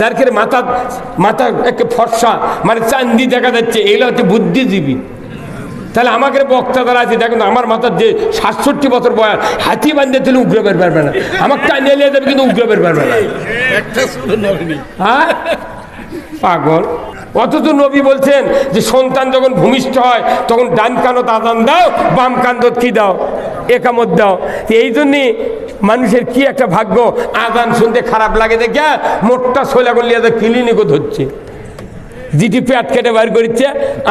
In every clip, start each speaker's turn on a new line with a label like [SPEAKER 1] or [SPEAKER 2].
[SPEAKER 1] যার করে মাথা মাথা একটা ফর্সা মানে চান্দি দেখা যাচ্ছে এগুলো হচ্ছে বুদ্ধিজীবী। তাহলে আমাকে বক্তা দ্বারা আছে দেখুন আমার মাথার যে সাতষট্টি বছর বয়স হাতি বান্ধে তুলে উগ্র বের পারবে না। আমার নিয়ে যাবে কিন্তু উগ্র বের পারবে না। হ্যাঁ? পাগল। অথচ নবী বলছেন যে সন্তান যখন ভূমিষ্ঠ হয়, তখন ডান কানত আদান দাও, বাম কান্দত কি দাও? একামত দাও। এই জন্যে মানুষের কি একটা ভাগ্য? আদান শুনতে খারাপ লাগে দেখে মোটটা সোলা করলে ক্লিনিকও ধরছে। জিটি পেট কেটে বার করছে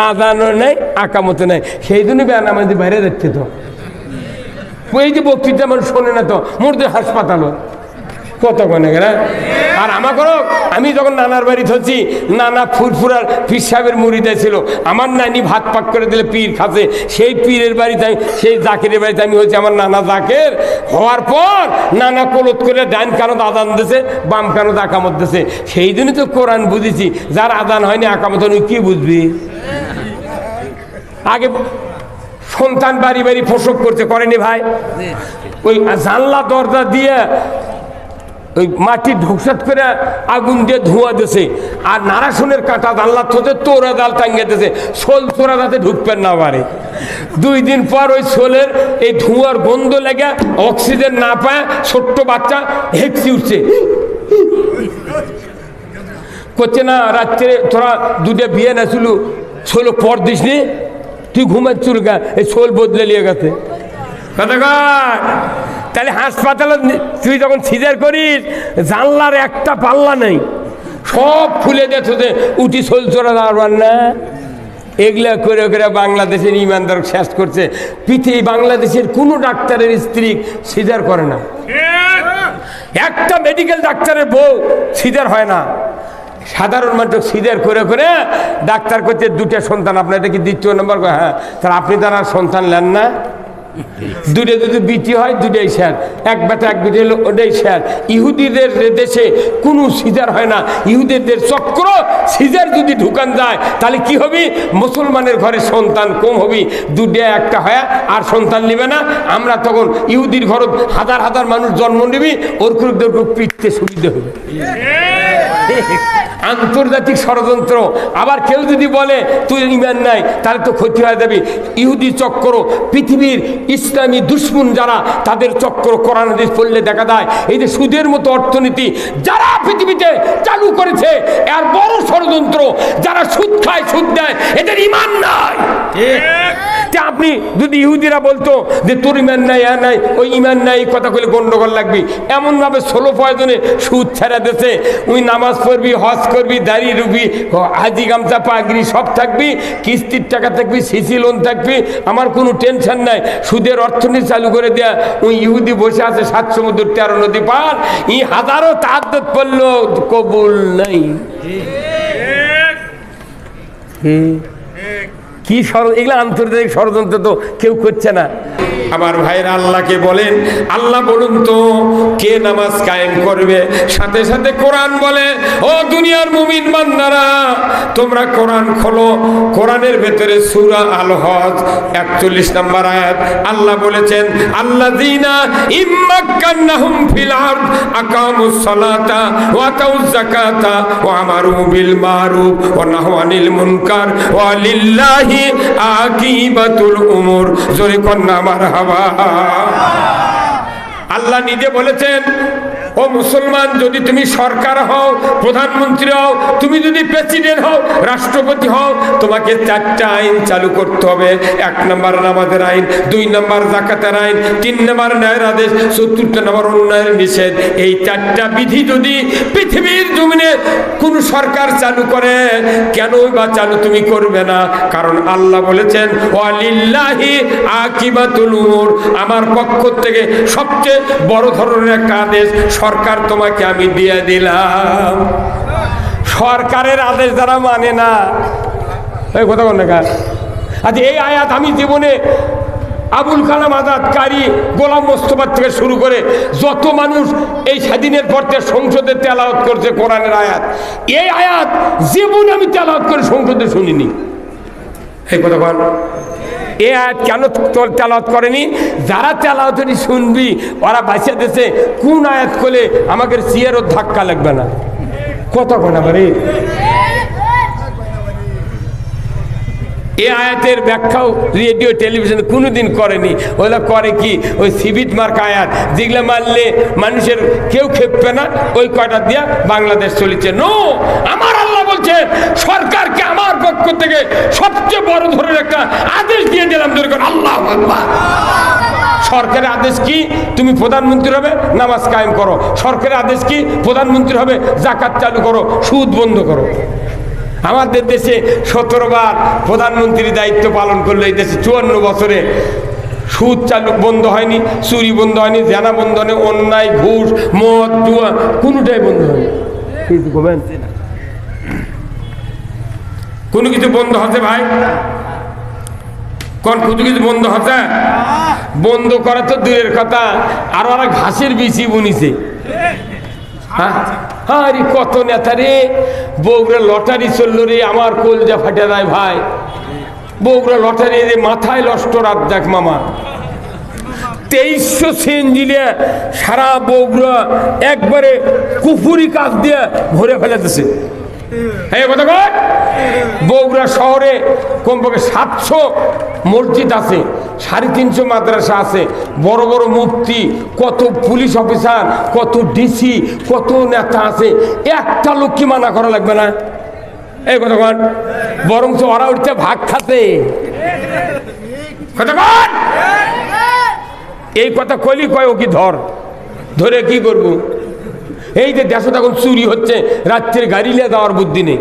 [SPEAKER 1] আদানও নেই আকামতো নেই। সেই জন্য বেয়ান আমাদের বাইরে যাচ্ছে তো। এই যে বক্তৃতা মানুষ শোনে না তো মোটদের হাসপাতালও। কত কনে গেলে আর আমাকেও আমি যখন নানার বাড়ি ধরছি নানা ফুরফুরার পীর সাহেবের মুড়িতে ছিল আমার নানি ভাত পাক করে দিলে পীর খাচ্ছে। সেই পীরের বাড়িতে আমি সেই জাকিরের বাড়িতে আমি হয়েছি আমার নানা জাকের। হওয়ার পর নানা কলত করে ডান কানত আদান দিছে বাম কানত আকামত দিছে। সেই জন্যই তো কোরআন বুঝেছি যার আদান হয়নি আকামত হয়নি কী বুঝবি? আগে সন্তান বাড়ি বাড়ি প্রসব করতে করেনি ভাই? ওই জানলা দরজা দিয়ে ওই মাটি ঢুকসাত করে আগুন দিয়ে ধোঁয়া দিছে। আর নারাসনের কাঁটা জানলা থতে তোরা জাল টাঙ্গে দিছে। সোল তোরা যাতে ঢুকবেন না পারে। দুই দিন পর ওই সোলের এই ধোঁয়ার গন্ধ লেগে অক্সিজেন না পায়, ছোট্ট বাচ্চা হেঁকসি উঠছে। করছে না, রাত্রে তোরা দুটো বিয়ে নাছিল ষোলো পর দিস নি, তুই ঘুমাচ্ছুর গা, এই শোল বদলে নিয়ে গেছে। কথা? তাহলে হাসপাতালে তুই যখন সিজার করিস, জানলার একটা পাল্লা নেই। সব খুলে দেখছ যে উঠি শোল চোরা দাঁড়াবার না? এগুলা করে করে বাংলাদেশের ইমানদার শেষ করছে। পৃথিবী, বাংলাদেশের কোনো ডাক্তারের স্ত্রী সিজার করে না। একটা মেডিকেল ডাক্তারের বউ সিজার হয় না। সাধারণ মানুষ সিজার করে করে ডাক্তার করছে দুটো সন্তান, আপনার এটা কি দ্বিতীয় নম্বর? হ্যাঁ তাহলে আপনি তার সন্তান নেন না। দুটো যদি বিটি হয় দুটাই স্যার। এক বেটা, এক বিটি হলো ওটাই স্যার। ইহুদিদের দেশে কোনো সিজার হয় না। ইহুদিদের চক্র সিজার যদি ঢুকান যায়, তাহলে কি হবে? মুসলমানের ঘরে সন্তান কম হবে। দুটা একটা হয় আর সন্তান নেবে না। আমরা তখন ইহুদির ঘর হাজার হাজার মানুষ জন্ম নেবি, ওর কুরুকদের পিটতে সুবিধা হবে। আন্তর্জাতিক ষড়যন্ত্র। আবার কেউ যদি বলে, তুই ইমান নাই, তাহলে তো ক্ষতি হয়ে যাবে। ইহুদি চক্র, পৃথিবীর ইসলামী দুশ্মন যারা, তাদের চক্র কোরআন হাদিস পড়লে দেখা যায়, এই যে সুদের মতো অর্থনীতি যারা পৃথিবীতে চালু করেছে, এর বড় ষড়যন্ত্র, যারা সুদ খায়, সুদ দেয়, এদের ইমান নাই। আপনি যদি ইহুদিরা বলতো যে তোর ইমান নাই হ্যাঁ নাই, ওই ইমান নাই, কথা কইলে গন্ডগোল লাগবি। এমনভাবে ষোলো প্রয়োজনে সুদ ছেড়ে দেছে ওই নামাজ পড়বি, হজ করবি দাঁড়িয়ে রুবি হাজি, গামছা, পাগড়ি সব থাকবি, কিস্তির টাকা থাকবি, সিসি লোন থাকবি, আমার কোনো টেনশন নাই। সুদের অর্থনীতি চালু করে দেয়া, ওই ইহুদি বসে আছে সাত সমুদ্র, তেরো নদী পার। ই হাজারো তার করল কবুল নাই। হুম। কি ষড় এগুলো আন্তর্জাতিক ষড়যন্ত্র তো কেউ করছে না। আমার ভাইরা আল্লাহকে বলেন, আল্লাহ বলুন তো, কে নামাজ কায়েম করবে? সাথে সাথে কোরআন বলে, ও দুনিয়ার মুমিন বান্দারা, তোমরা কোরআন খোলো। কোরআনের ভেতরে সূরা আল হজ একচল্লিশ নম্বর আয়াত, আল্লাহ বলেছেন আল্লাহ দিনা ইম্মাক্কান্নাহুম ফিল আরদ, আকামুস সালাতা ওয়া আতাউজ যাকাতা ওয়া আমারু বিল মারুফ ওয়া নাহু আনিল মুনকার ওয়া লিল্লাহি আকিবাতুল উমুর। জোরে কন্যা মারহাবা আল্লাহ নিজে বলেছেন ও মুসলমান, যদি তুমি সরকার হও, প্রধানমন্ত্রী হও, তুমি যদি প্রেসিডেন্ট হও, রাষ্ট্রপতি হও, তোমাকে চারটা আইন চালু করতে হবে। এক নম্বর নামাজের আইন, দুই নম্বর জাকাতের আইন, তিন নম্বর ন্যায়ের আদেশ, চতুর্থ নম্বর উন্নয়নের নিষেধ। এই চারটা বিধি যদি পৃথিবীর জমিনে কোন সরকার চালু করে, কেন বা চালু তুমি করবে না? কারণ আল্লাহ বলেছেন, ওয়ালিল্লাহি আকিবাতুল আমার পক্ষ থেকে সবচেয়ে বড় ধরনের একটা আদেশ সরকার তোমাকে আমি দিয়ে দিলাম। সরকারের আদেশ যারা মানে না। এই কথা বল না আচ্ছা এই আয়াত আমি জীবনে আবুল কালাম আজাদ কারি গোলাম মোস্তফার থেকে শুরু করে যত মানুষ এই স্বাধীনের পর থেকে সংসদে তেলাওয়াত করছে কোরআনের আয়াত, এই আয়াত জীবনে আমি তেলাওয়াত করে সংসদে শুনিনি। এই কথা বল। এ আয়াত কেন তেলাওয়াত করেনি? যারা তেলাওয়াতনি শুনবি, ওরা বাঁচিয়ে দিছে কোন আয়াত করলে আমাকে চেয়ারও ধাক্কা লাগবে না? কত ঘণ্টা বারে এই আয়াতের ব্যাখ্যাও রেডিও, টেলিভিশন কোনোদিন করেনি। ওগুলো করে কি? ওই সিবিট মার্ক আয়াত। যেগুলো মারলে মানুষের কেউ খেপবে না, ওই কয়টা দিয়া বাংলাদেশ চলেছে। নো! আমার বলছে, সরকারকে আমার পক্ষ থেকে সবচেয়ে বড় ধরনের একটা আদেশ দিয়ে দিলাম যেরকম আল্লাহ সরকারের আদেশ কি? তুমি প্রধানমন্ত্রী হবে, নামাজ কায়েম করো। সরকারের আদেশ কি? প্রধানমন্ত্রী হবে জাকাত চালু করো, সুদ বন্ধ করো। আমাদের দেশে সতেরো বার প্রধানমন্ত্রীর দায়িত্ব পালন করল এই দেশে চুয়ান্ন বছরে সুদ চালু বন্ধ হয়নি, চুরি বন্ধ হয়নি, জেনা বন্ধ হয়নি, অন্যায়, ঘুষ, মদ, জুয়া, কোনোটাই বন্ধ হয়নি। কোনো কিছু বন্ধ হচ্ছে ভাই? কোন কিছু কিছু বন্ধ হচ্ছে বন্ধ করা তো দূরের কথা। আর ওরা ঘাসের বিচি বুনিছে। হ্যাঁ? আরে কত নেতা রে। বউরা লটারি চলল রে, আমার কলজা ফাটে দেয় ভাই। বউরা লটারি রে মাথায় লষ্ট রাত দেখ মামা। তেইশশো সেঞ্জিলিয়া সারা বগুড়া একবারে কুফুরি কাজ দিয়ে ভরে ফেলেতেছে কথা বগুড়া শহরে কমপক্ষে সাতশো মসজিদ আছে, সাড়ে তিনশো মাদ্রাসা আছে, বড় বড় মুফতি, কত পুলিশ অফিসার, কত ডিসি, কত নেতা আছে, একটা লোক কি মানা করা লাগবে না। এই কথা কর বরঞ্চ ওরা উঠছে ভাগ খাতে। এই কথা কলি কয় ও কি ধর? ধরে কি করব? এই যে দেশে তখন চুরি হচ্ছে রাত্রের গাড়ি নিয়ে দেওয়ার বুদ্ধি নেই।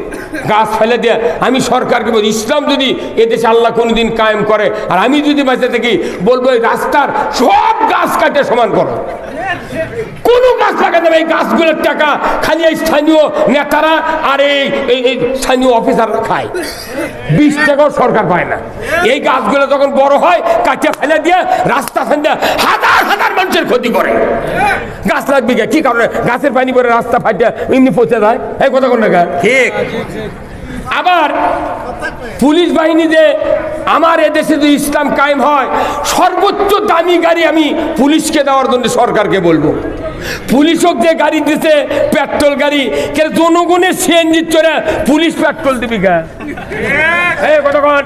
[SPEAKER 1] গাছ ফেলে দেয়া। আমি সরকারকে বলি, ইসলাম যদি এদেশে আল্লাহ কোনোদিন কায়েম করে, আর আমি যদি বেঁচে থাকি, বলব এই রাস্তার সব গাছ কাটে সমান করো। কোনো গাছ লাগাতে হবে এই গাছগুলোর টাকা খালি এই স্থানীয় নেতারা আর এই এই- স্থানীয় অফিসাররা খায়। বিশ টাকাও সরকার পায় না। এই গাছগুলো যখন বড় হয় কাটে ফেলে দিয়ে রাস্তা ফেলে হাজার হাজার মানুষের ক্ষতি করে। গাছ লাগবে কে? কি কারণে? গাছের পানি পরে রাস্তা ফাটিয়ে এমনি পচে যায়? এই কথা কোন
[SPEAKER 2] ঠিক।
[SPEAKER 1] আবার পুলিশ বাহিনী যে আমার এদেশে যদি ইসলাম কায়েম হয় সর্বোচ্চ দামি গাড়ি আমি পুলিশকে দেওয়ার জন্য সরকারকে বলব। পুলিশক যে গাড়ি দিছে পেট্রোল গাড়ি কে জনগণের সিএনজি চড়ে পুলিশ পেট্রোল দিবি গা এই কতক্ষণ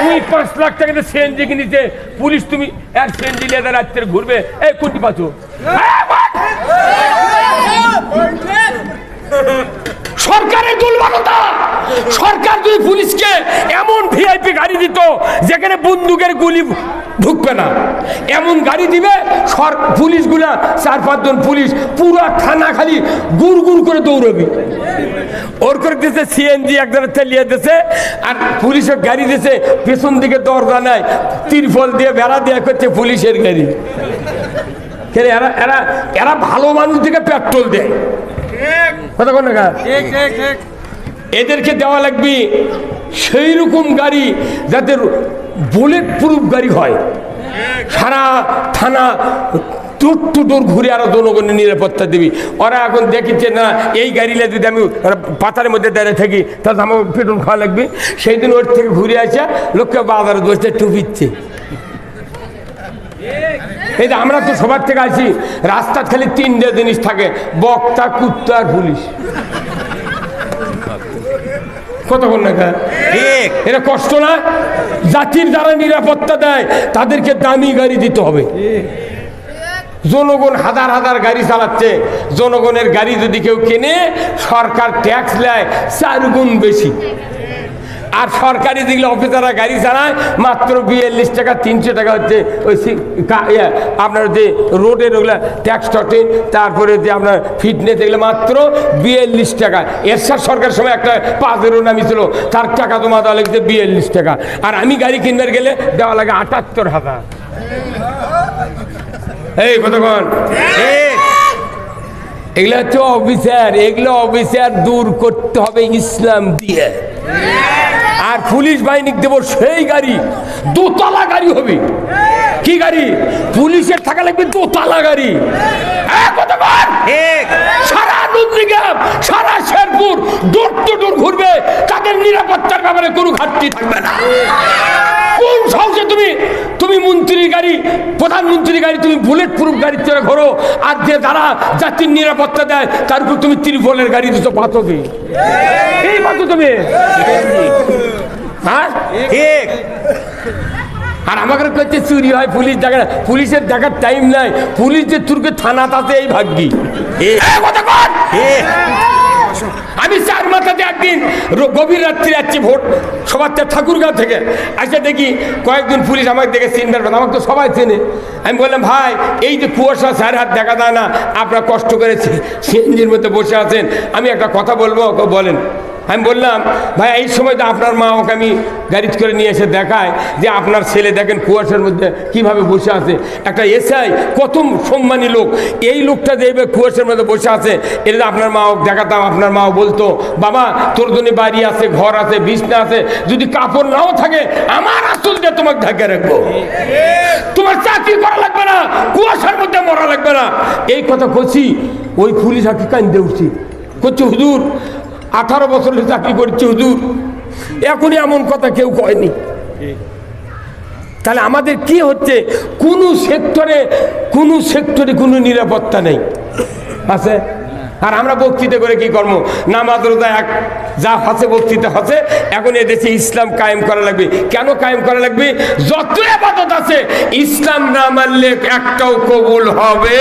[SPEAKER 1] তুই পাঁচ লাখ টাকা সিএনজি কিনেছে পুলিশ তুমি এক সিএনজি নিয়ে রাত্রে ঘুরবে। এই কোটি পাচ্ছ সরকারের দুর্বলতা সরকার যদি পুলিশকে এমন ভিআইপি গাড়ি দিত, যেখানে বন্দুকের গুলি ঢুকবে না। এমন গাড়ি দিবে, সর, পুলিশগুলা, চার পাঁচজন পুলিশ, পুরো থানা খালি গুড় গুড় করে দৌড়বি। ওর করে দিয়েছে সিএনজি একজনের তেলিয়ে দিয়েছে আর পুলিশের গাড়ি দিয়েছে পেছন দিকে দরজা নাই তিরফল দিয়ে, বেড়া দিয়ে করছে পুলিশের গাড়ি। এরা এরা এরা ভালো মানুষ দিকে পেট্রোল দেয়। কথা কোন এদেরকে দেওয়া লাগবে সেই রকম গাড়ি যাতে বুলেট প্রুফ গাড়ি হয়। সারা থানা টুট টুটুর ঘুরে আরও জনগণের নিরাপত্তা দিবি। ওরা এখন দেখিচ্ছে না, এই গাড়িলে যদি আমি পাতার মধ্যে দাঁড়িয়ে থাকি, তাহলে আমার পেট্রোল খাওয়া লাগবে। সেই দিন ওর থেকে ঘুরে আসে, লোককে বাজারে বসে টুপিচ্ছে। এই যে আমরা তো সবার থেকে আছি রাস্তা খালি তিনটে জিনিস থাকে, বক্তা, কুত্তা আর পুলিশ। কতক্ষণ না
[SPEAKER 2] ঠিক।
[SPEAKER 1] এটা কষ্ট না? জাতির যারা নিরাপত্তা দেয় তাদেরকে দামি গাড়ি দিতে হবে। জনগণ হাজার হাজার গাড়ি চালাচ্ছে জনগণের গাড়ি যদি কেউ কেনে সরকার ট্যাক্স নেয় চার গুণ বেশি। আর সরকারি যেগুলো অফিসাররা গাড়ি চালায়, মাত্র বিয়াল্লিশ টাকা, তিনশো টাকা হচ্ছে ওই আপনার যে রোডের ওগুলো ট্যাক্স টটে তারপরে যে আপনার ফিটনেস এগুলো মাত্র বিয়াল্লিশ টাকা। এরশাদ সরকার সময় একটা পাঁচেরও নামি ছিল, তার টাকা তোমার দেওয়া লাগছে বিয়াল্লিশ টাকা। আর আমি গাড়ি কিনবার গেলে দেওয়া লাগে আটাত্তর হাজার। এই কতক্ষণ এগুলো হচ্ছে অফিসার এগুলো অফিসার দূর করতে হবে ইসলাম দিয়ে। আর পুলিশ বাহিনী দেব সেই গাড়ি দোতলা গাড়ি হবে। কি গাড়ি? পুলিশের থাকা লাগবে দোতলা গাড়ি। সারা নন্দীগ্রাম সারা শেরপুর টু ঘুরবে। তাদের নিরাপত্তার ব্যাপারে কোনো ঘাটতি থাকবে না। কোন সাহসে তুমি তুমি মন্ত্রীর গাড়ি প্রধানমন্ত্রীর গাড়ি তুমি বুলেট প্রুফ গাড়ি চড়ে ঘোরো আর যে যারা জাতির নিরাপত্তা দেয় তার উপর তুমি ত্রিপলের গাড়ি দিচ্ছ পাতো কি এই পাতো তুমি। হ্যাঁ?
[SPEAKER 2] ঠিক।
[SPEAKER 1] আর আমাকে কাছে চুরি হয় পুলিশ দেখা পুলিশের দেখার টাইম নাই। পুলিশ যে তুর্কে থানা তাতে এই ভাগ্যি। আমি চার মাথাতে একদিন গভীর রাত্রি যাচ্ছি ভোট সবার থেকে ঠাকুরগাঁও থেকে। আসে দেখি কয়েকজন পুলিশ আমাকে দেখে চিনবার কথা আমাকে তো সবাই চেনে। আমি বললাম ভাই এই যে কুয়াশা স্যার হাত দেখা যায় না আপনারা কষ্ট করে সিএনজির মধ্যে বসে আছেন। আমি একটা কথা বলব বলেন। আমি বললাম, ভাই, এই সময় তো আপনার মা ওকে আমি গাড়ি করে নিয়ে এসে দেখায় যে আপনার ছেলে দেখেন কুয়াশার মধ্যে কীভাবে বসে আছে। একটা এসআই, কত সম্মানী লোক। এই লোকটা দেখবে কুয়াশার মধ্যে বসে আছে, এটা আপনার মা ওকে দেখাতাম, আপনার মাও বলতো, বাবা, তোর জন্য বাড়ি আছে, ঘর আছে, বিছনা আছে, যদি কাপড় নাও থাকে, আমার আসল দিয়ে তোমাকে ঢাকে রাখব। তোমার চাকরি করা লাগবে না, কুয়াশার মধ্যে মরা লাগবে না। এই কথা করছি ওই পুলিশ আঁকি কান্দে উঠছি। করছে হুজুর আঠারো বছর চাকরি করছে, হুজুর। এখনই এমন কথা কেউ কয়নি। তাহলে আমাদের কি হচ্ছে? কোনো সেক্টরে কোনো সেক্টরে কোনো নিরাপত্তা নেই। আছে? আর আমরা বক্তৃতা করে কি কর্ম নামাজ রোজা এক যা হচ্ছে বক্তৃতা হচ্ছে, এখন এদেশে ইসলাম কায়েম করা লাগবে। কেন কায়েম করা লাগবে? যত আবাদত আছে, ইসলাম না মানলে একটাও কবুল হবে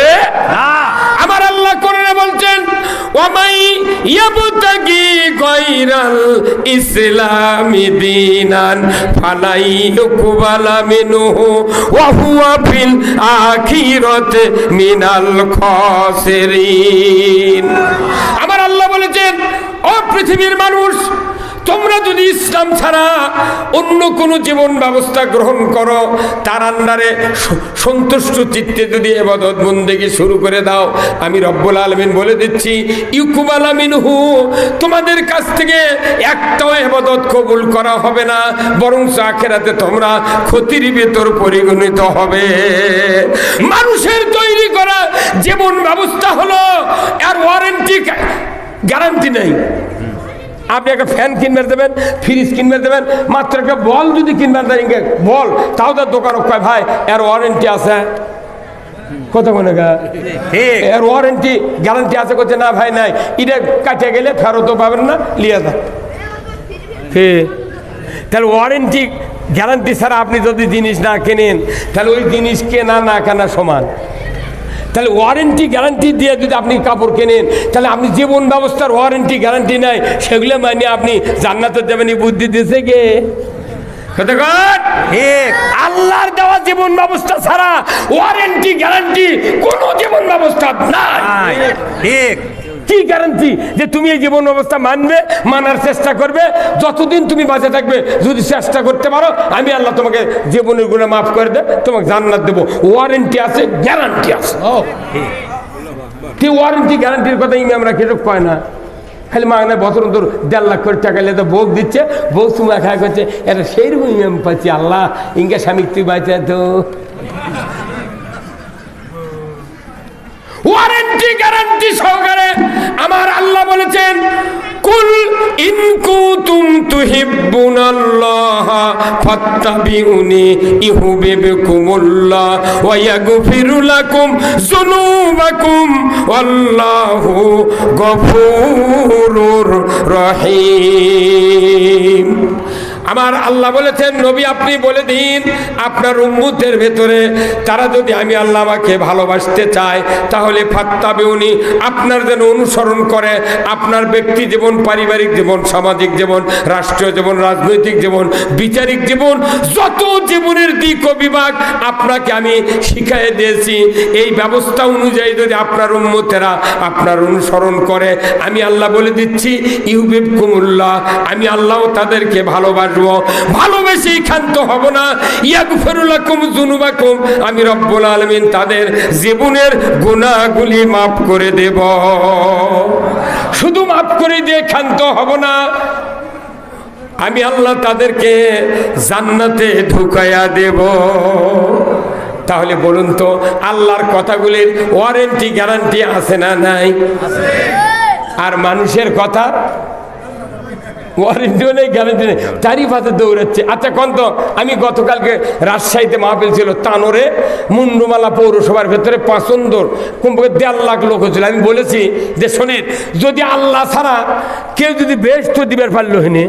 [SPEAKER 1] আমার আল্লাহ করে বলছেন ওমাই ইয়াবতাগি আমার আল্লাহ বলেছেন ও পৃথিবীর মানুষ তোমরা যদি ইসলাম ছাড়া অন্য কোনো জীবন ব্যবস্থা গ্রহণ করো, তার আন্ডারে সন্তুষ্ট চিত্তে যদি এবাদত বন্দেগী শুরু করে দাও, আমি রব্বুল আলমিন বলে দিচ্ছি, ইউকুবাল আমিনহু তোমাদের কাছ থেকে একটাও এবাদত কবুল করা হবে না বরং আখেরাতে তোমরা ক্ষতির ভেতর পরিগণিত হবে। মানুষের তৈরি করা জীবন ব্যবস্থা হলো, আর ওয়ারেন্টি গ্যারান্টি নেই। আপনি একটা ফ্যান কিনবে দেবেন ফ্রিজ কিনবে দেবেন মাত্র একটা বল যদি কিনবেন দেন বল তাও তার দোকান কয় ভাই এর ওয়ারেন্টি আছে। কত মনে এর ওয়ারেন্টি গ্যারান্টি আছে করছে না ভাই নাই। এটা কাটে গেলে ফেরতও পাবেন না লিয়ে যান তাহলে ওয়ারেন্টি গ্যারান্টি ছাড়া আপনি যদি জিনিস না কেনেন তাহলে ওই জিনিস কেনা না কেনা সমান। তাহলে ওয়ারেন্টি গ্যারান্টি দিয়ে যদি আপনি কাপড় কেনেন তাহলে আপনি জীবন ব্যবস্থার ওয়ারেন্টি গ্যারান্টি নাই সেগুলো মানে আপনি জান্নাতে দেবেন বুদ্ধি দিয়েছে কে?
[SPEAKER 2] ঠিক।
[SPEAKER 1] আল্লাহর দেওয়া জীবন ব্যবস্থা ছাড়া ওয়ারেন্টি গ্যারান্টি কোনো জীবন ব্যবস্থা নাই।
[SPEAKER 2] নাই। ঠিক।
[SPEAKER 1] কি গ্যারান্টি যে তুমি এই জীবন ব্যবস্থা মানবে মানার চেষ্টা করবে? যতদিন তুমি বাঁচে থাকবে যদি চেষ্টা করতে পারো আমি আল্লাহ তোমাকে জীবনের গুণে মাফ করে দে তোমাকে জান্নাত দেবো। ওয়ারেন্টি আছে গ্যারান্টি আছে। কি ওয়ারেন্টি গ্যারান্টির কথা ইমামরা কেটে কয় না? খালি মাগনা বছর তোর দেড় লাখ করে টাকা লেতে ভোগ দিচ্ছে ভোগ সময় খায় করছে এটা সেই রকম ইমাম পাচ্ছি আল্লাহ ইনকে স্বামী তুই বাঁচা তো। ওয়ারেন্টি গ্যারান্টি সহকারে আমার আল্লাহ বলেছেন, কুল ইন কুতুম তুহিব্বুনাল্লাহ ফাত্তাবিউনি ইউহিব্বুকুমুল্লাহ ওয়া ইয়াগফিরু লাকুম যুনুবাকুম ওয়াল্লাহু গফুরুর রহিম। আমার আল্লাহ বলেছেন, নবী, আপনি বলে দিন আপনার উম্মুতের ভেতরে তারা যদি আমি আল্লাহ আমাকে ভালোবাসতে চায়, তাহলে ফাত্তাবে উনি আপনার যেন অনুসরণ করে, আপনার ব্যক্তি জীবন, পারিবারিক জীবন, সামাজিক জীবন, রাষ্ট্রীয় জীবন, রাজনৈতিক জীবন, বিচারিক জীবন, যত জীবনের দিক ও বিভাগ আপনাকে আমি শিখাই দিয়েছি। এই ব্যবস্থা অনুযায়ী যদি আপনার উম্মতেরা আপনার অনুসরণ করে, আমি আল্লাহ বলে দিচ্ছি ইউবিব কুমুল্লাহ আমি আল্লাহ তাদেরকে ভালোবাসবো ভালোবেসেই ক্ষান্ত হব না। যুনুবাকুম। আমি রব্বুল আলামিন তাদের জীবনের গুনাহগুলি মাফ করে দেব। শুধু মাফ করে দিয়ে ক্ষান্ত হব না। আমি আল্লাহ তাদেরকে জান্নাতে ঢুকাইয়া দেব। তাহলে বলুন তো, আল্লাহর কথাগুলির ওয়ারেন্টি গ্যারান্টি আছে না নাই? আর মানুষের কথা তারই দৌড়াচ্ছে। আচ্ছা কন তো আমি গতকালকে রাজশাহীতে ছিল তানোরে পৌরসভার ভেতরে লোক হয়েছিল। আমি বলেছি যে, শোনেন, যদি আল্লাহ ছাড়া কেউ যদি বেস্ট দিবার পারল হইনি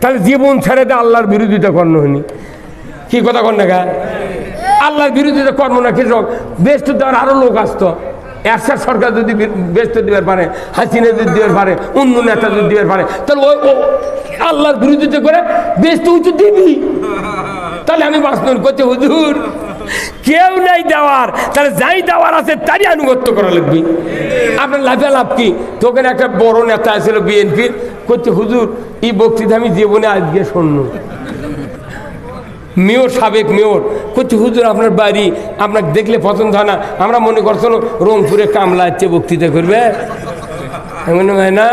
[SPEAKER 1] তাহলে জীবন ছেড়ে দিয়ে আল্লাহর বিরোধিতা কর্ণ হয়নি। কি কথা কর না আল্লাহর বিরোধিতা কর্ম না কৃষক বেস্ট দেওয়ার আরও লোক আসতো। একসাথ সরকার যদি বেস্ট দিবার পারে, হাসিনা যদি দিবার পারে, অন্য নেতা যদি দিবার পারে, তাহলে ওই আল্লাহর বিরোধিতা করে বেস্ট উঁচু দিবি। তাহলে আমি বাস্তব করছি হুজুর। কেউ নাই দেওয়ার, তাহলে যাই দেওয়ার আছে তারই আনুগত্য করা লাগবে। আপনার লাভে লাভ কি? তোকে একটা বড় নেতা ছিল বিএনপির করছে হুজুর, এই বক্তৃতা আমি জীবনে আজকে শুনল মেয়র, সাবেক মেয়র। করছে হুজুর, আপনার বাড়ি আপনাকে দেখলে পছন্দ হয় না। আমরা মনে করছ রংপুরে কামলা হচ্ছে বক্তৃতা করবে। মনে হয় না।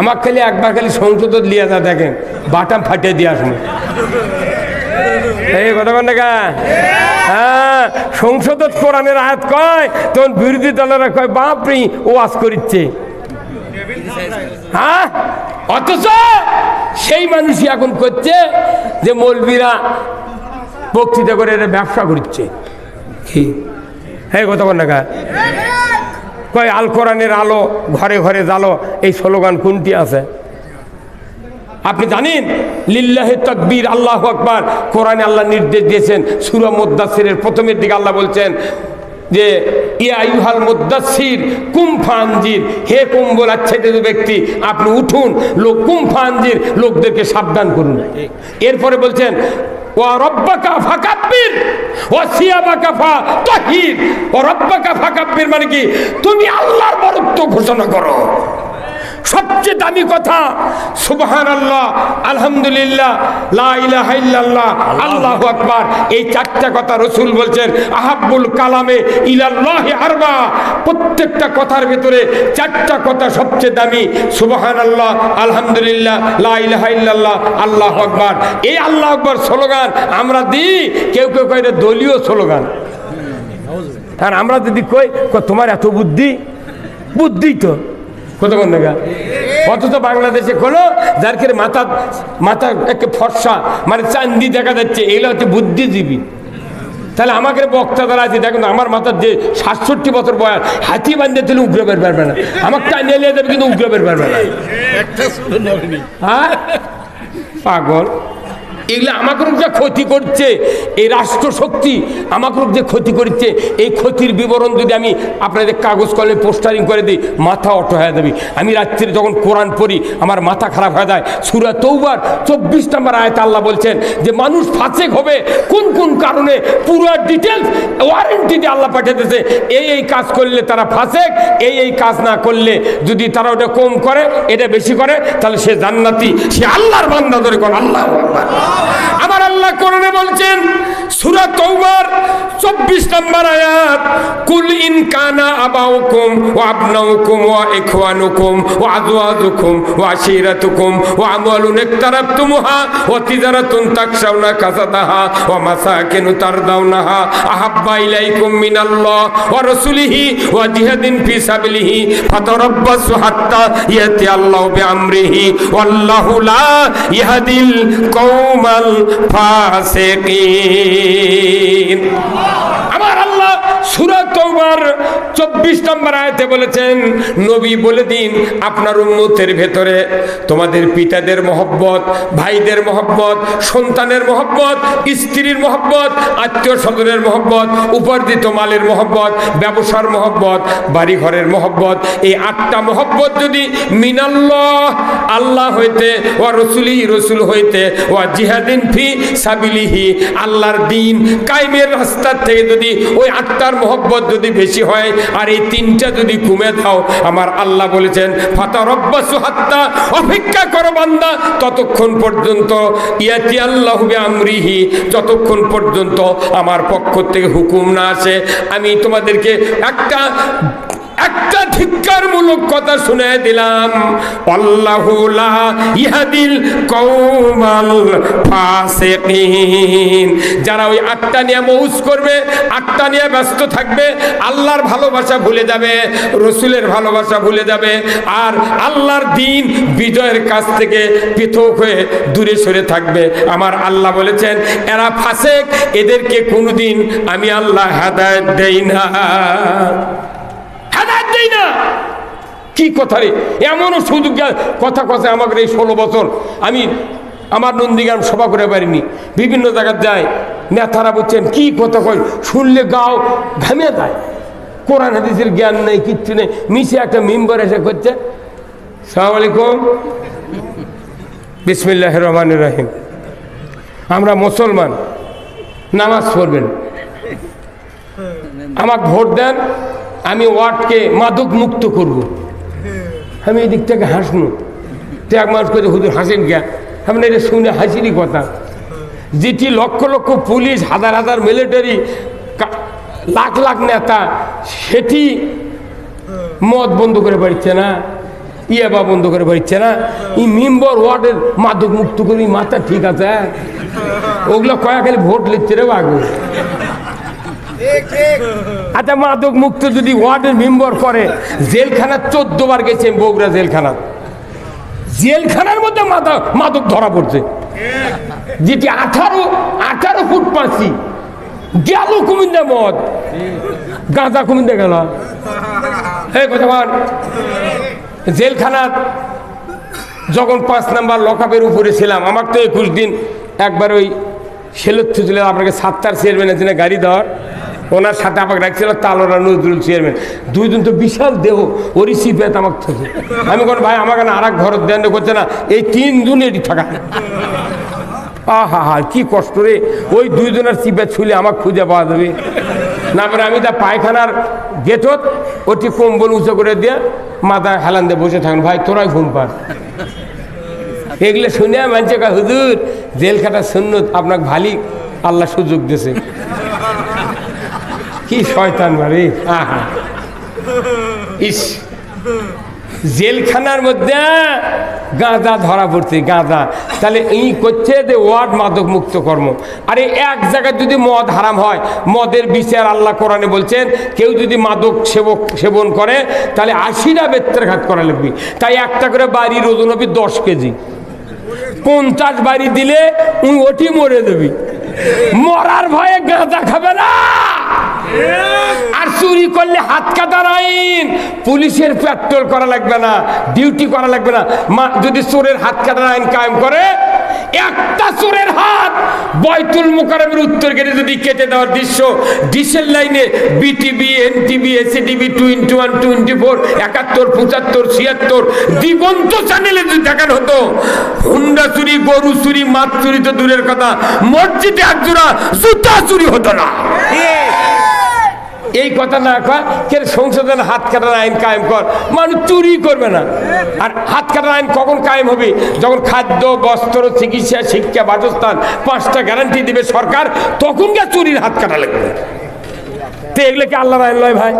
[SPEAKER 1] আমার খালি একবার খালি সংসদ লিয়া যা দেখেন, বাটাম ফাটিয়ে দিয়ে আসুন এই কথা বল না হ্যাঁ সংসদ কোরআনের আয়াত কয়, তখন বিরোধী দলেরা কয়, বাপরি ও আজ করিচ্ছে। হ্যাঁ? অথচ সেই মানুষই এখন করছে যে মৌলবীরা বক্তৃতা করে এটা ব্যবসা করছে। কি? হ্যাঁ কথা বল না কয়, আল কোরআনের আলো ঘরে ঘরে জালো এই স্লোগান কোনটি আছে? আপনি জানেন? লিল্লাহে তকবীর, আল্লাহ আকবার। কোরআনে আল্লাহ নির্দেশ দিয়েছেন। সুরা প্রথমের দিকে আল্লাহ বলছেন যে, ইয়া মুদাসির কুম্ফানজির হে কুম্বল আচ্ছাদিত ব্যক্তি, আপনি উঠুন। লোক কুম্ফানজির লোকদেরকে সাবধান করুন। এরপরে বলছেন ফা মানে কি? তুমি আল্লাহর বরত্ব ঘোষণা করো। সবচেয়ে দামি কথা সুবহান আল্লাহ আলহামদুলিল্লাহ লা ইলাহা ইল্লাল্লাহ আল্লাহু আকবার। এই চারটা কথা রসুল বলছেন আহাব্বুল কালামে ইলাল্লাহ আরবা। প্রত্যেকটা কথার ভিতরে চারটা কথা সবচেয়ে দামি সুবহান আল্লাহ আলহামদুলিল্লাহ লা ইলাহা ইল্লাল্লাহ আল্লাহু আকবার। এই আল্লাহ আকবার স্লোগান আমরা দিই কেউ কেউ এটা দলীয় স্লোগান। আর আমরা যদি কই, তোমার এত বুদ্ধি? বুদ্ধি তো। কতক্ষণ দেখা অথচ বাংলাদেশে কোনো যার মাথা মাথা একে ফর্সা মানে চান্দি দেখা যাচ্ছে এগুলো হচ্ছে বুদ্ধিজীবী। তাহলে আমাকে বক্তা দ্বারা আছে দেখুন আমার মাথার যে সাতষট্টি বছর বয়স হাতি বান্ধে তুলে উগ্র বের পারবে না। আমার টানিয়ে নিয়ে যাবে কিন্তু উগ্র বের পারবে না। হ্যাঁ? পাগল। এগুলো আমাকে যে ক্ষতি করছে। এই রাষ্ট্র শক্তি আমাকে যে ক্ষতি করছে, এই ক্ষতির বিবরণ যদি আমি আপনাদের কাগজ কলমে পোস্টারিং করে দিই, মাথা অটো হয়ে যাবে। আমি রাত্রে যখন কোরআন পড়ি, আমার মাথা খারাপ হয়ে যায়। সুরা তৌবার চব্বিশ নম্বর আয়ত আল্লাহ বলছেন যে, মানুষ ফাঁসেক হবে। কোন কোন কারণে? পুরো ডিটেলস ওয়ারেন্টি দিয়ে আল্লাহ পাঠিয়েছে এই এই কাজ করলে তারা ফাঁসেক, এই এই কাজ না করলে যদি তারা ওটা কম করে, এটা বেশি করে, তাহলে সে জান্নাতি, সে আল্লাহর বান্দা ধরে করে, আল্লাহ আমার আল্লাহ কোরআনে বলছেন, সূরা তৌবার 24 নম্বর আয়াত, কুল ইন কানা আবাউকুম ওয়া আবনাউকুম ওয়া ইখওয়ানুকুম ওয়া আজওয়াজুকুম ওয়া আশিরাতুকুম ওয়া আমওয়ালুন ইকতারাবতুমুহা ওয়া তিজারাতুন তাকশাউনা কাসাদাহা ওয়া মাসাকিনু তারদাউনাহা আহাব্বা ইলাইকুম মিনাল্লাহ ওয়া রাসূলিহি ওয়া জিহাদিন ফি সাবিলিহি ফাতারাব্বাসু হাত্তা ইয়াতি আল্লাহু বিআমরিহি ওয়াল্লাহু লা ইয়াহদিল কওমাল ফাসে আমার আল্লাহ সুরাত তওবার 24 নম্বর আয়াতে বলেছেন, নবী বলে দিন, আপনার উম্মতের ভেতরে তোমাদের পিতাদের মহব্বত, ভাইদের মহব্বত, সন্তানের মহব্বত, স্ত্রীর মহব্বত, আত্মীয় স্বজনের মহব্বত, উপার্জিত মালের মহব্বত, ব্যবসার মহব্বত বাড়ি ঘরের মহব্বত, এই আটটা মহব্বত যদি মিনাল্লাহ, আল্লাহ হইতে ও রসুলি রসুল হইতে ও জিহাদিন ফি সাবিলিহি, আল্লাহর দিন কায়েমের রাস্তার থেকে যদি ওই আটটার মহব্বত যদি বেশি হয় আর এই তিনটা যদি কমে দাও, আমার আল্লাহ বলেছেন, ফাতা রব্বাসু হাত্তা অপেক্ষা করো বান্দা। ততক্ষণ পর্যন্ত, ইয়াতি আল্লাহ আমরিহি যতক্ষণ পর্যন্ত আমার পক্ষ থেকে হুকুম না আসে, আমি তোমাদেরকে একটা একটা ধিক্কারমূলক কথা শুনে দিলাম। আল্লাহ লা ইহাদিল কওমাল ফাসিকিন। যারা ওই আটটা নিয়ে মৌজ করবে, আটটা নিয়ে ব্যস্ত থাকবে, আল্লাহর ভালোবাসা ভুলে যাবে, রসুলের ভালোবাসা ভুলে যাবে, আর আল্লাহর দিন বিজয়ের কাছ থেকে পৃথক হয়ে দূরে সরে থাকবে। আমার আল্লাহ বলেছেন, এরা ফাসেক, এদেরকে কোনোদিন আমি আল্লাহ হেদায়ত দেই না। দেই না। কি কথা রে? এমনও সুযোগ কথা কথা আমাকে এই ষোলো বছর। আমি আমার নন্দীগ্রাম সভা করে পারিনি। বিভিন্ন জায়গায় যায়। নেতারা বলছেন, কি কথা কয় শুনলে গাও ঘামে যায়। কোরআন, হাদিসের জ্ঞান নেই, কিচ্ছু নেই। মিশে একটা মেম্বার এসে করছে, সালাম আলাইকুম। বিসমিল্লাহ রহমান রাহিম। আমরা মুসলমান, নামাজ পড়বেন। আমাকে ভোট দেন। আমি ওয়ার্ডকে মাদক মুক্ত করব। আমি এই দিক থেকে হাসনু তো এক মানুষ করে হুজুর হাসেন গিয়া আমি এটা শুনে হাসিরই কথা। যেটি লক্ষ লক্ষ পুলিশ, হাজার হাজার মিলিটারি লাখ লাখ নেতা, সেটি মদ বন্ধ করে পারছে না, ইয়াবা বন্ধ করে পারছে না। এই মেম্বার ওয়ার্ডের মাদক মুক্ত করি মাথা ঠিক আছে? ওগুলো কয়া খালি ভোট লিখছে রে বাগু। আচ্ছা মাদক মুক্ত যদি ওয়ার্ডের মেম্বার করে, জেলখানা চোদ্দ বার গেছে বগুড়া জেলখানা জেলখানার মধ্যে মাদক মাদক ধরা পড়ছে। যেটি আঠারো আঠারো ফুট পাঁচি গেল কুমিন্দা মদ। গাঁজা কুমিন্দা গেল। এই কথা জেলখানার যখন পাঁচ নাম্বার লকআপের উপরে ছিলাম, আমার তো একুশ দিন একবার ওই সেলুত্থ ছিল আপনাকে সাতটার চেয়ারম্যানের জন্য গাড়ি দেওয়ার। ওনার সাথে আমাকে রাখছিল তালোরা নজরুল চেয়ারম্যান দুইজন তো বিশাল দেহ ওরই সিপেত আমাকে থেকে। আমি কোন ভাই, আমাকে না আর এক ঘর দেন করছে না, এই তিনজন এটি থাকা আহা, হা, কি কষ্ট রে। ওই দুইজনের চিপে ছুলে আমাকে খুঁজে পাওয়া যাবে। না পরে আমি তা পায়খানার গেটত ওটি কম্বল উঁচু করে দিয়ে মাথায় হেলান দিয়ে বসে থাকুন। ভাই, তোরাই ঘুম পার এগুলো শুনে মানছে হুজুর জেল খাটার সুন্নত, আপনাকে ভালি আল্লাহ সুযোগ দিয়েছে। কি শয়তান আহা। ইস। জেলখানার মধ্যে গাঁজা ধরা পড়ছে, গাঁদা। তাহলে এই করছে যে ওয়ার্ড মাদক মুক্ত কর্ম। আরে এক জায়গায় যদি মদ হারাম হয়, মদের বিচার আল্লাহ কোরআনে বলছেন, কেউ যদি মাদক সেবক সেবন করে, তাহলে আশিটা বেত্রাঘাত করা লাগবে। তাই একটা করে বাড়ির ওজন হবে দশ কেজি। পঞ্চাশ বাড়ি দিলে উনি ওটি মরে দেবি মরার ভয়ে গাঁজা খাবে না! আর চুরি করলে হাত কাটার আইন পুলিশের পেট্রোল করা লাগবে না, ডিউটি করা লাগবে না। যদি চোরের হাত কাটার আইন কায়েম করে, একটা চোরের হাত বয়তুল মোকারমের উত্তর গেটে যদি কেটে দেওয়ার দৃশ্য, ডিসেল লাইনে BTV, NTV, ACTV, twenty one, twenty four, একাত্তর, পঁচাত্তর, ছিয়াত্তর দিগন্ত চ্যানেলে যদি দেখানো হতো, হুন্ডা চুরি, গরু চুরি, মাছ চুরি তো দূরের কথা, মসজিদে একজোড়া জুতা চুরি হতো না। এই কথা না কয়, কে সংশোধন হাত কাটার আইন কায়েম কর। মানুষ চুরি করবে না। আর হাত কাটার আইন কখন কায়েম হবে? যখন খাদ্য, বস্ত্র, চিকিৎসা, শিক্ষা, বাসস্থান, পাঁচটা গ্যারান্টি দিবে সরকার, তখন গিয়ে চুরির হাত কাটা লাগবে। তো এগুলো কি আল্লাহ আইন নয় ভাই?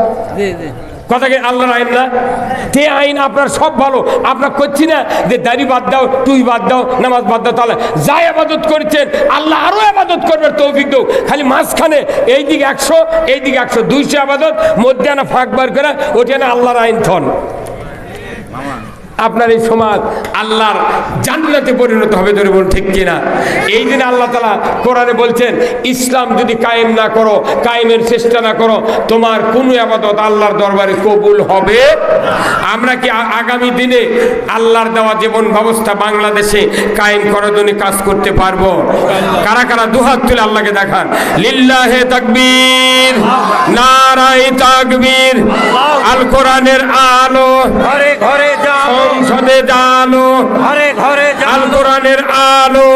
[SPEAKER 1] কথা কি আল্লাহর আইন না? তে আইন আপনার সব ভালো? আপনার করছি না যে দাড়ি বাদ দাও তুই বাদ দাও, নামাজ বাদ দাও, তাহলে যাই আবাদত করছেন, আল্লাহ আরও আবাদত করবে তৌফিক দৌ খালি মাঝখানে এই দিকে একশো এই দিকে একশো, দুইশো আবাদত মধ্যে আনা ফাঁক বার করে ওটি আল্লাহর আইন থন। আপনার এই সমাজ আল্লাহর জান্নাতে পরিণত হবে ধরে বলুন, ঠিক কিনা? এই দিনে আল্লাহ তালা কোরআনে বলছেন, ইসলাম যদি কায়েম না করো, কায়েমের চেষ্টা না করো, তোমার কোনো আবাদত আল্লাহর দরবারে কবুল হবে আমরা কি আগামী দিনে আল্লাহর দেওয়া জীবন ব্যবস্থা বাংলাদেশে কায়েম করার জন্য কাজ করতে পারব? কারা কারা দুহাত তুলে আল্লাহকে দেখান? লিল্লাহে তাকবীর নারাই তাকবীর, আল কোরআনের আলো,
[SPEAKER 2] ঘরে ঘরে যাও।
[SPEAKER 1] সংসদে জানো
[SPEAKER 2] ঘরে ঘরে
[SPEAKER 1] আল কোরআনের আলো।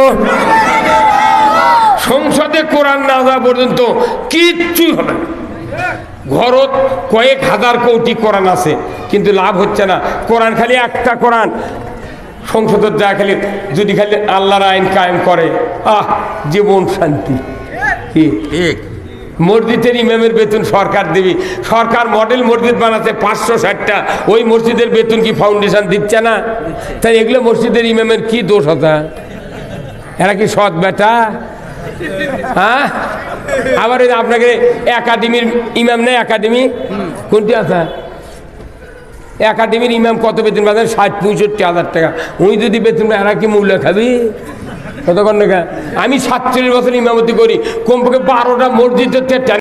[SPEAKER 1] সংসদে কোরআন না যাওয়া পর্যন্ত কিচ্ছুই হবে না। ঘরত কয়েক হাজার কোটি কোরআন আছে কিন্তু লাভ হচ্ছে না। কোরআন খালি একটা কোরআন। সংসদের যা খালি যদি খালি আল্লাহর আইন কায়েম করে আহ জীবন শান্তি। কি?
[SPEAKER 2] ঠিক।
[SPEAKER 1] মসজিদের ইমামের বেতন সরকার দিবি। সরকার মডেল মসজিদ বানাতে পাঁচশো ষাটটা। ওই মসজিদের বেতন কি ফাউন্ডেশন দিচ্ছে না? তাই এগুলো মসজিদের ইমামের কি দোষ হতা? এরা কি সৎ বেটা? হ্যাঁ? আবার ওই আপনাকে একাডেমির ইমাম নেই একাডেমি? কোনটি আছে? একাডেমির ইমাম কত বেতন পাবেন? ষাট পঁয়ষট্টি হাজার টাকা। উনি যদি বেতন এরা কি মূল্য খাবি? কতক্ষণ আমি সাতচল্লিশ বছর ইমামতি করি। কমপক্ষে বারোটা মসজিদের